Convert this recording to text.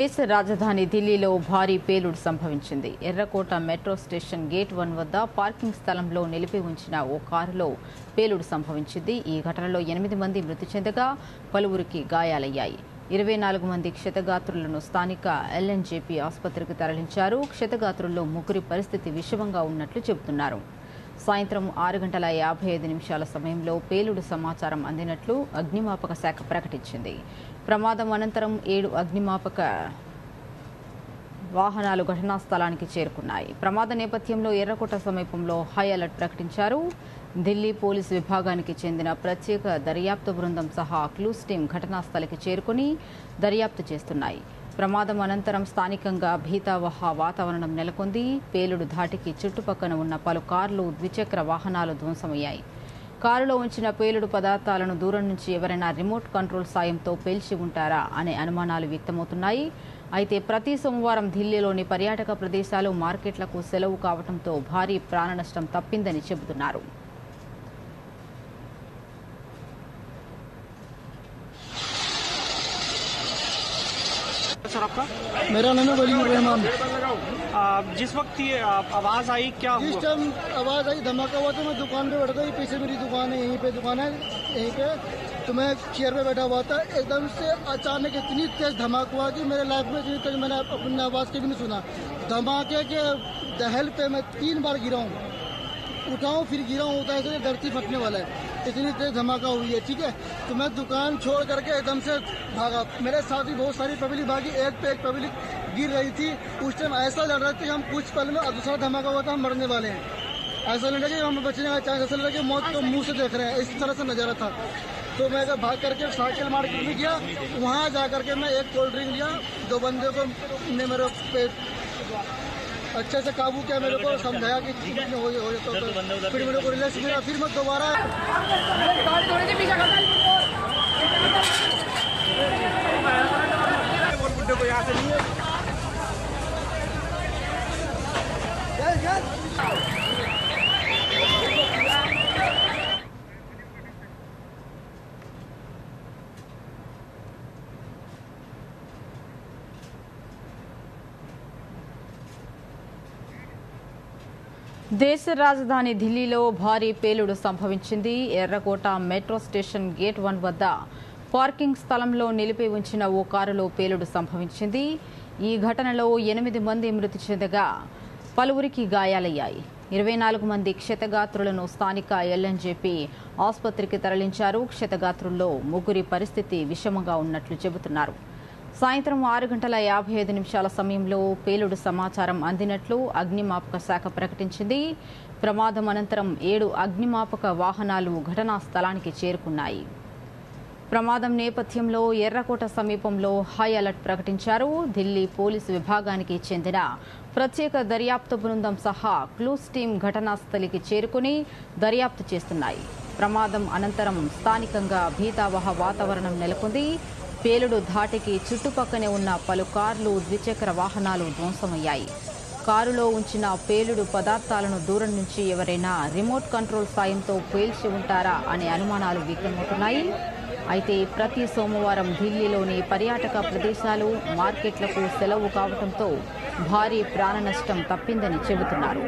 దేశ రాజధాని ఢిల్లీలో భారీ పేలుడు సంభవించింది. ఎర్రకోట మెట్రో స్టేషన్ గేట్ వన్ వద్ద పార్కింగ్ స్థలంలో నిలిపి ఉంచిన ఓ కారులో పేలుడు సంభవించింది. ఈ ఘటనలో ఎనిమిది మంది మృతి చెందగా పలువురికి గాయాలయ్యాయి. ఇరవై నాలుగు మంది క్షతగాత్రులను స్థానిక ఎల్ఎన్జేపీ ఆసుపత్రికి తరలించారు. క్షతగాత్రుల్లో ముగ్గురి పరిస్థితి విషమంగా ఉన్నట్లు చెబుతున్నారు. సాయంత్రం ఆరు గంటల యాభై ఐదు నిమిషాల సమయంలో పేలుడు సమాచారం అందినట్లు అగ్నిమాపక శాఖ ప్రకటించింది. ప్రమాదం అనంతరం ఏడు అగ్నిమాపక వాహనాలు ఘటనా స్థలానికి చేరుకున్నాయి. ప్రమాద నేపథ్యంలో ఎర్రకోట సమీపంలో హై అలర్ట్ ప్రకటించారు. ఢిల్లీ పోలీసు విభాగానికి చెందిన ప్రత్యేక దర్యాప్తు బృందం సహా క్లూస్ టీం ఘటనా స్థలికి చేరుకుని దర్యాప్తు చేస్తున్నాయి. ప్రమాదం అనంతరం స్థానికంగా భీతావహ వాతావరణం నెలకొంది. పేలుడు ధాటికి చుట్టుపక్కన ఉన్న పలు కార్లు ద్విచక్ర వాహనాలు ధ్వంసమయ్యాయి. కారులో ఉంచిన పేలుడు పదార్థాలను దూరం నుంచి ఎవరైనా రిమోట్ కంట్రోల్ సాయంతో పేల్చి ఉంటారా అనే అనుమానాలు వ్యక్తమవుతున్నాయి. అయితే ప్రతి సోమవారం ఢిల్లీలోని పర్యాటక ప్రదేశాలు మార్కెట్లకు సెలవు కావడంతో భారీ ప్రాణనష్టం తప్పిందని చెబుతున్నారు. सर आपका? मेरा नाम है वलीउर रहमान। जिस वक्त ये आवाज़ आई क्या जिस टाइम आवाज़ आई धमाका हुआ तो मैं दुकान पे बैठा था ये पीछे मेरी दुकान है यहीं पे दुकान है यहीं पे। तो मैं चेयर पे बैठा हुआ था एकदम से अचानक इतनी तेज धमाका हुआ कि मेरे लाइफ में इतनी तेज मैंने अपनी आवाज़ कभी नहीं सुना। धमाके के दहल पे मैं तीन बार गिरा हूँ। उठाऊं, फिर गिरा हूँ उठा ऐसे धरती फटने वाला है। इतनी तेज धमाका हुई है, ठीक है? तो मैं दुकान छोड़ करके एकदम से भागा। मेरे साथ ही बहुत सारी पब्लिक भागी, एक पे एक पब्लिक गिर रही थी। उस टाइम ऐसा लग रहा था कि हम कुछ पल में दूसरा धमाका हुआ था, हम मरने वाले हैं। ऐसा लग रहा कि हम बचने का चांस ऐसा लग रहा कि मौत को मुँह से देख रहे हैं। इस तरह से नज़ारा था। तो मैं भाग करके साइकिल मार्केट में गया, वहाँ जा करके मैं एक कोल्ड ड्रिंक लिया। दो बंदे को ने मेरे पे अच्छे से काबू किया मेरे को समझाया कि हो हो जाता तो फिर मेरे को रिलैक्स मिला फिर मैं दोबारा को यहाँ से लिए దేశ రాజధాని ఢిల్లీలో భారీ పేలుడు సంభవించింది. ఎర్రకోట మెట్రో స్టేషన్ గేట్ వన్ వద్ద పార్కింగ్ స్థలంలో నిలిపి ఉంచిన ఓ కారులో పేలుడు సంభవించింది. ఈ ఘటనలో ఎనిమిది మంది మృతి చెందగా పలువురికి గాయాలయ్యాయి. ఇరవై నాలుగు మంది క్షతగాత్రులను స్థానిక ఎల్ఎన్జేపీ ఆసుపత్రికి తరలించారు. క్షతగాత్రుల్లో ముగ్గురి పరిస్థితి విషమంగా ఉన్నట్లు చెబుతున్నారు. సాయంత్రం ఆరు గంటల యాభై ఐదు నిమిషాల సమయంలో పేలుడు సమాచారం అందినట్లు అగ్నిమాపక శాఖ ప్రకటించింది. ప్రమాదం అనంతరం ఏడు అగ్నిమాపక వాహనాలు ఘటనా స్థలానికి చేరుకున్నాయి. ప్రమాదం నేపథ్యంలో ఎర్రకోట సమీపంలో హై అలర్ట్ ప్రకటించారు. ఢిల్లీ పోలీసు విభాగానికి చెందిన ప్రత్యేక దర్యాప్తు బృందం సహా క్లూస్ టీం ఘటనా స్థలికి చేరుకుని దర్యాప్తు చేస్తున్నాయి. ప్రమాదం అనంతరం స్థానికంగా భీతావహ వాతావరణం నెలకొంది. పేలుడు ధాటికి చుట్టుపక్కనే ఉన్న పలు కార్లు ద్విచక్ర వాహనాలు ధ్వంసమయ్యాయి. కారులో ఉంచిన పేలుడు పదార్థాలను దూరం నుంచి ఎవరైనా రిమోట్ కంట్రోల్ సాయంతో పేల్చి ఉంటారా అనే అనుమానాలు వ్యక్తమవుతున్నాయి. అయితే ప్రతి సోమవారం ఢిల్లీలోని పర్యాటక ప్రదేశాలు మార్కెట్లకు సెలవు కావడంతో భారీ ప్రాణ నష్టం తప్పిందని చెబుతున్నారు.